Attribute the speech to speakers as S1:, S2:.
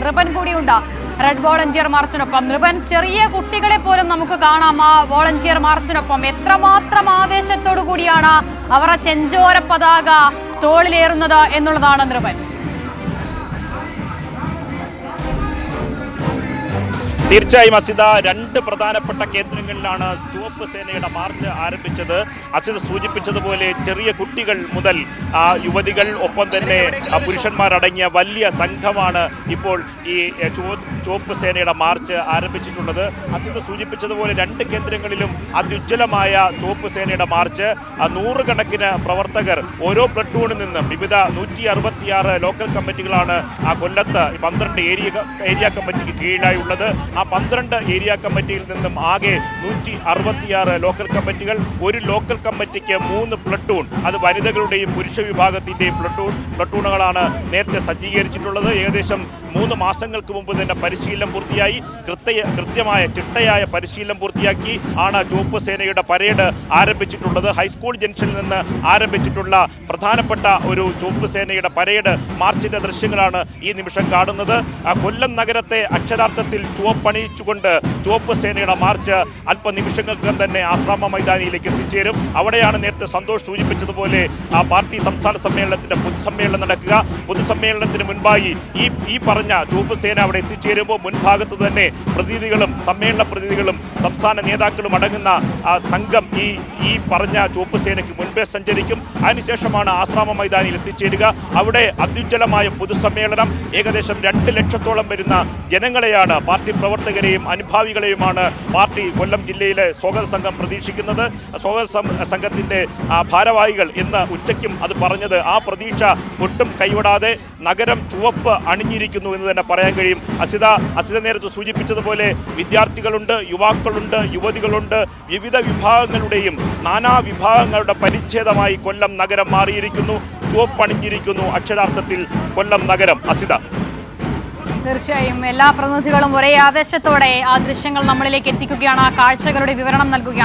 S1: നൃപൻ കൂടിയുണ്ട്. Red volunteer മാർച്ചിനൊപ്പം. നൃപൻ ചെറിയ കുട്ടികളെ പോലും നമുക്ക് കാണാം ആ വോളണ്ടിയർ മാർച്ചിനൊപ്പം. എത്രമാത്രം ആവേശത്തോടു കൂടിയാണ് അവർ ചെഞ്ചോര പതാക തോളിലേറുന്നത് എന്നുള്ളതാണ് നൃപൻ.
S2: തീർച്ചയായും അസിത രണ്ട് പ്രധാനപ്പെട്ട കേന്ദ്രങ്ങളിലാണ് ചുവപ്പ് സേനയുടെ മാർച്ച് ആരംഭിച്ചത്. അസിത സൂചിപ്പിച്ചതുപോലെ ചെറിയ കുട്ടികൾ മുതൽ ആ യുവതികൾ ഒപ്പം തന്നെ പുരുഷന്മാരടങ്ങിയ വലിയ സംഘമാണ് ഇപ്പോൾ ഈ ചുവപ്പ് സേനയുടെ മാർച്ച് ആരംഭിച്ചിട്ടുള്ളത്. അസിത സൂചിപ്പിച്ചതുപോലെ രണ്ട് കേന്ദ്രങ്ങളിലും അത്യുജ്വലമായ ചുവപ്പ് സേനയുടെ മാർച്ച്. നൂറുകണക്കിന് പ്രവർത്തകർ ഓരോ പ്ലട്ടൂണിൽ നിന്നും വിവിധ നൂറ്റി അറുപത്തിയാറ് ലോക്കൽ കമ്മിറ്റികളാണ് ആ കൊല്ലത്ത് പന്ത്രണ്ട് ഏരിയ ഏരിയ കമ്മിറ്റിക്ക് കീഴിലായി ഉള്ളത് ആ പന്ത്രണ്ട് ഏരിയ കമ്മിറ്റിയിൽ നിന്നും ആകെ നൂറ്റി അറുപത്തിയാറ് ലോക്കൽ കമ്മിറ്റികൾ ഒരു ലോക്കൽ കമ്മിറ്റിക്ക് മൂന്ന് പ്ലട്ടൂൺ അത് വനിതകളുടെയും പുരുഷ വിഭാഗത്തിന്റെയും പ്ലട്ടൂൺ പ്ലട്ടൂണുകളാണ് നേരത്തെ സജ്ജീകരിച്ചിട്ടുള്ളത്. ഏകദേശം മൂന്ന് മാസങ്ങൾക്ക് മുമ്പ് തന്നെ പരിശീലനം പൂർത്തിയായി. കൃത്യ കൃത്യമായ ചിട്ടയായ പരിശീലനം പൂർത്തിയാക്കി ആണ് ചുവപ്പ് സേനയുടെ പരേഡ് ആരംഭിച്ചിട്ടുള്ളത്. ഹൈസ്കൂൾ ജംഗ്ഷനിൽ നിന്ന് ആരംഭിച്ചിട്ടുള്ള പ്രധാനപ്പെട്ട ഒരു ചുവപ്പ് സേനയുടെ പരേഡ് മാർച്ചിന്റെ ദൃശ്യങ്ങളാണ് ഈ നിമിഷം കാണുന്നത്. കൊല്ലം നഗരത്തെ അക്ഷരാർത്ഥത്തിൽ ചുവപ്പണിയിച്ചുകൊണ്ട് ചുവപ്പ് സേനയുടെ മാർച്ച് അല്പനിമിഷങ്ങൾക്കും തന്നെ ആശ്രാമ മൈതാനിയിലേക്ക് എത്തിച്ചേരും. അവിടെയാണ് നേരത്തെ സന്തോഷ് സൂചിപ്പിച്ചതുപോലെ ആ പാർട്ടി സംസ്ഥാന സമ്മേളനത്തിന്റെ പൊതുസമ്മേളനം നടക്കുക. പൊതുസമ്മേളനത്തിന് മുൻപായി ഈ ഈ പറഞ്ഞ ചുവപ്പ് സേന അവിടെ എത്തിച്ചേരുമ്പോൾ മുൻഭാഗത്ത് തന്നെ പ്രതിനിധികളും സമ്മേളന പ്രതിനിധികളും സംസ്ഥാന നേതാക്കളും അടങ്ങുന്ന ആ സംഘം ഈ ഈ പറഞ്ഞ ചുവപ്പ് സേനയ്ക്ക് മുൻപേ സഞ്ചരിക്കും. അതിനുശേഷമാണ് ആശ്രാമ മൈതാനിയിൽ എത്തിച്ചേരുക. അവിടെ അത്യുജ്വലമായ പൊതുസമ്മേളനം. ഏകദേശം രണ്ട് ലക്ഷത്തോളം വരുന്ന ജനങ്ങളെയാണ് പാർട്ടി പ്രവർത്തകരെയും അനുഭാവികളെയുമാണ് പാർട്ടി കൊല്ലം ജില്ലയിലെ സ്വാഗത സംഘം പ്രതീക്ഷിക്കുന്നത്. സ്വാഗത സംഘത്തിന്റെ ഭാരവാഹികൾ ഇന്ന് ഉച്ചയ്ക്കും അത് പറഞ്ഞത് ആ പ്രതീക്ഷ ഒട്ടും കൈവിടാതെ നഗരം ചുവപ്പ് അണിഞ്ഞിരിക്കുന്നു എന്ന് തന്നെ പറയാൻ കഴിയും. അസിത അസിത നേരത്തെ സൂചിപ്പിച്ചതുപോലെ വിദ്യാർത്ഥികളുണ്ട് യുവാക്കളുണ്ട് യുവതികളുണ്ട് വിവിധ വിഭാഗങ്ങളുടെയും നാനാ വിഭാഗങ്ങളുടെ പരിച്ഛേദമായി കൊല്ലം നഗരം മാറിയിരിക്കുന്നു. ചുവപ്പണിഞ്ഞിരിക്കുന്നു അക്ഷരാർത്ഥത്തിൽ കൊല്ലം നഗരം. അസിത.
S1: തീർച്ചയായും എല്ലാ പ്രതിനിധികളും ഒരേ ആവേശത്തോടെ ആ ദൃശ്യങ്ങൾ നമ്മളിലേക്ക് എത്തിക്കുകയാണ്. ആ കാഴ്ചകളുടെ വിവരണം നൽകുകയാണ്.